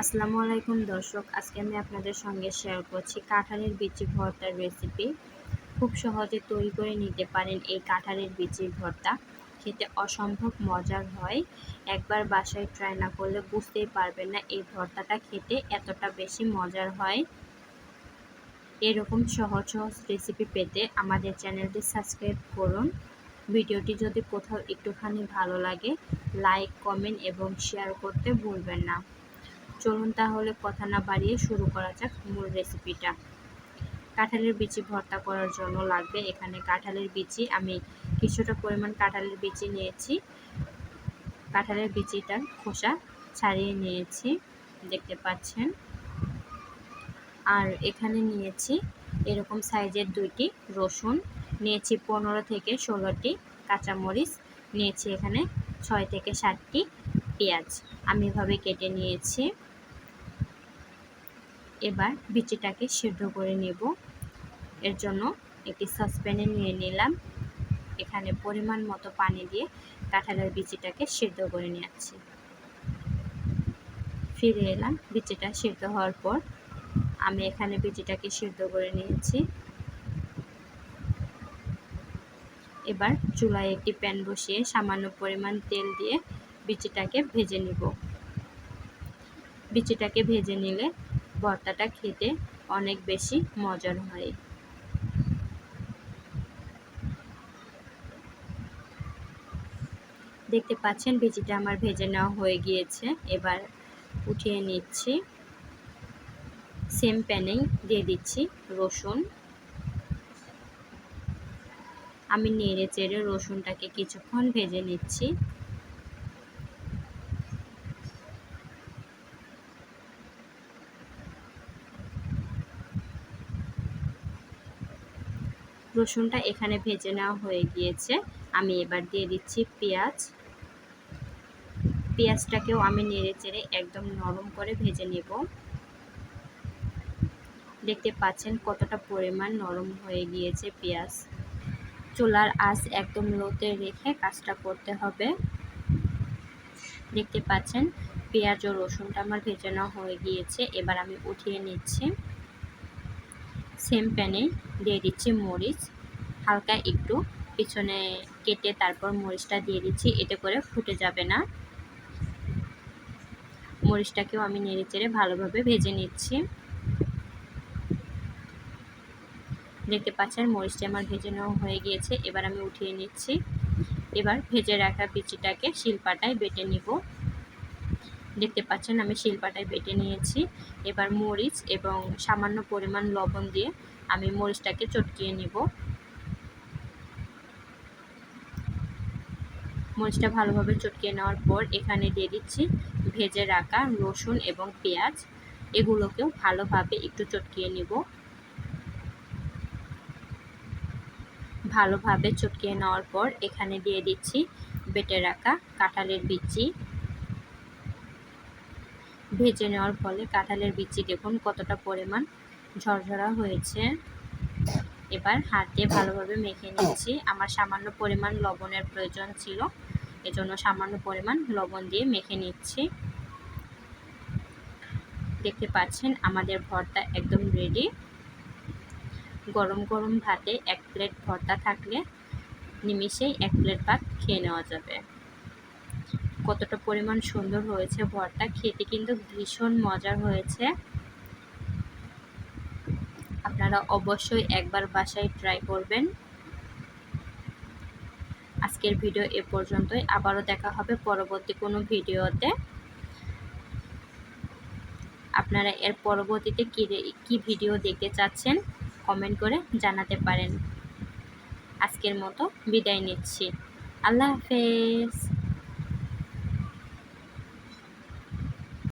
আসসালামু আলাইকুম দর্শক, আজকে আমি আপনাদের সঙ্গে শেয়ার করছি কাঁঠালের বিচি ভর্তার রেসিপি খুব সহজে তৈরি করে নিতে পারেন এই কাঁঠালের বিচির ভর্তা। খেতে অসম্ভব মজার হয়। একবার বাসায় ট্রাই না করলে বুঝতেই পারবেন না এই ভর্তাটা খেতে এতটা বেশি মজার হয়। এরকম সহজ সহজ রেসিপি পেতে আমাদের চ্যানেলটি সাবস্ক্রাইব করুন। ভিডিওটি যদি কোথাও একটুখানি ভালো লাগে লাইক কমেন্ট এবং শেয়ার করতে ভুলবেন না। চলুন তাহলে কথা না বাড়িয়ে শুরু করা যাক মূল রেসিপিটা কাঁঠালের বিচি ভর্তা করার জন্য লাগবে এখানে কাঁঠালের বিচি। আমি কিছুটা পরিমাণ কাঁঠালের বিচি নিয়েছি। কাঁঠালের বিচিটার খোসা ছাড়িয়ে নিয়েছি, দেখতে পাচ্ছেন। আর এখানে নিয়েছি এরকম সাইজের দুইটি রসুন, নিয়েছি পনেরো থেকে ষোলোটি কাঁচামরিচ, নিয়েছি এখানে ছয় থেকে সাতটি পেঁয়াজ। আমি এভাবে কেটে নিয়েছি। এবার বিচিটাকে সিদ্ধ করে নেব। এর জন্য একটি সসপ্যানে নিয়ে নিলাম। এখানে পরিমাণ মতো পানি দিয়ে কাঁঠালের বিচিটাকে সিদ্ধ করে নিয়েছি। ফিরে এলাম বিচিটা সিদ্ধ হওয়ার পর। আমি এখানে বিচিটাকে সিদ্ধ করে নিয়েছি। এবার চুলায় একটি প্যান বসিয়ে সামান্য পরিমাণ তেল দিয়ে বিচিটাকে ভেজে নিব। বিচিটাকে ভেজে নিলে ভর্তাটা খেতে অনেক বেশি মজার হয়। দেখতে পাচ্ছেন ভেজিটা আমার ভেজে নেওয়া হয়ে গিয়েছে। এবার উঠিয়ে নিচ্ছি। সেম প্যানেই দিয়ে দিচ্ছি রসুন। আমি নেড়ে চেড়ে রসুনটাকে কিছুক্ষণ ভেজে নিচ্ছি। রসুনটা এখানে ভেজে নেওয়া হয়ে গিয়েছে। আমি এবার দিয়ে দিচ্ছি পেঁয়াজ। পেঁয়াজটাকেও আমি নেড়ে চেড়ে একদম নরম করে ভেজে নেব। দেখতে পাচ্ছেন কতটা পরিমাণ নরম হয়ে গিয়েছে পেঁয়াজ। চুলার আঁচ একদম লোতে রেখে কাজটা করতে হবে। দেখতে পাচ্ছেন পেঁয়াজ ও রসুনটা আমার ভেজে নেওয়া হয়ে গিয়েছে। এবার আমি উঠিয়ে নিচ্ছি। সেম প্যানে দিয়ে দিচ্ছি মরিচ, হালকা একটু পিছনে কেটে তারপর মরিচটা দিয়ে দিচ্ছি, এতে করে ফুটে যাবে না। মরিচটাকেও আমি নেড়ে চেড়ে ভালোভাবে ভেজে নিচ্ছি। দেখতে পাচ্ছেন, মরিচটা আমার ভেজে নেওয়া হয়ে গিয়েছে, এবার আমি উঠিয়ে নিচ্ছি। এবার ভেজে রাখা বিচিটাকে শিলপাটায় বেটে নিব। দেখতে পাচ্ছেন আমি শিলপাটায় বেটে নিয়েছি। এবার মরিচ এবং সামান্য পরিমাণ লবণ দিয়ে আমি মরিচটাকে চটকিয়ে নিব। মরিচটা ভালোভাবে চটকিয়ে নেওয়ার পর এখানে দিয়ে দিচ্ছি ভেজে রাখা রসুন এবং পেঁয়াজ। এগুলোকেও ভালোভাবে একটু চটকিয়ে নিব। ভালোভাবে চটকিয়ে নেওয়ার পর এখানে দিয়ে দিচ্ছি বেটে রাখা কাঁঠালের বিচি। ভেজে নেওয়ার ফলে কাঁঠালের বিচি দেখুন কতটা পরিমাণ ঝরঝরা হয়েছে। এবার হাত দিয়ে ভালোভাবে মেখে নিচ্ছি। আমার সামান্য পরিমাণ লবণের প্রয়োজন ছিল, এজন্য সামান্য পরিমাণ লবণ দিয়ে মেখে নিচ্ছি। দেখতে পাচ্ছেন, আমাদের ভর্তা একদম রেডি গরম গরম ভাতে এক প্লেট ভর্তা থাকলে নিমিষেই এক প্লেট ভাত খেয়ে নেওয়া যাবে। কতটা পরিমাণ সুন্দর হয়েছে ভরটা খেতে কিন্তু ভীষণ মজার হয়েছে। আপনারা অবশ্যই একবার বাসায় ট্রাই করবেন। আজকের ভিডিও এ পর্যন্তই, আবারও দেখা হবে পরবর্তী কোনো ভিডিওতে আপনারা এর পরবর্তীতে কী কী ভিডিও দেখতে চাচ্ছেন কমেন্ট করে জানাতে পারেন। আজকের মতো বিদায় নিচ্ছি। আল্লাহ হাফেজ।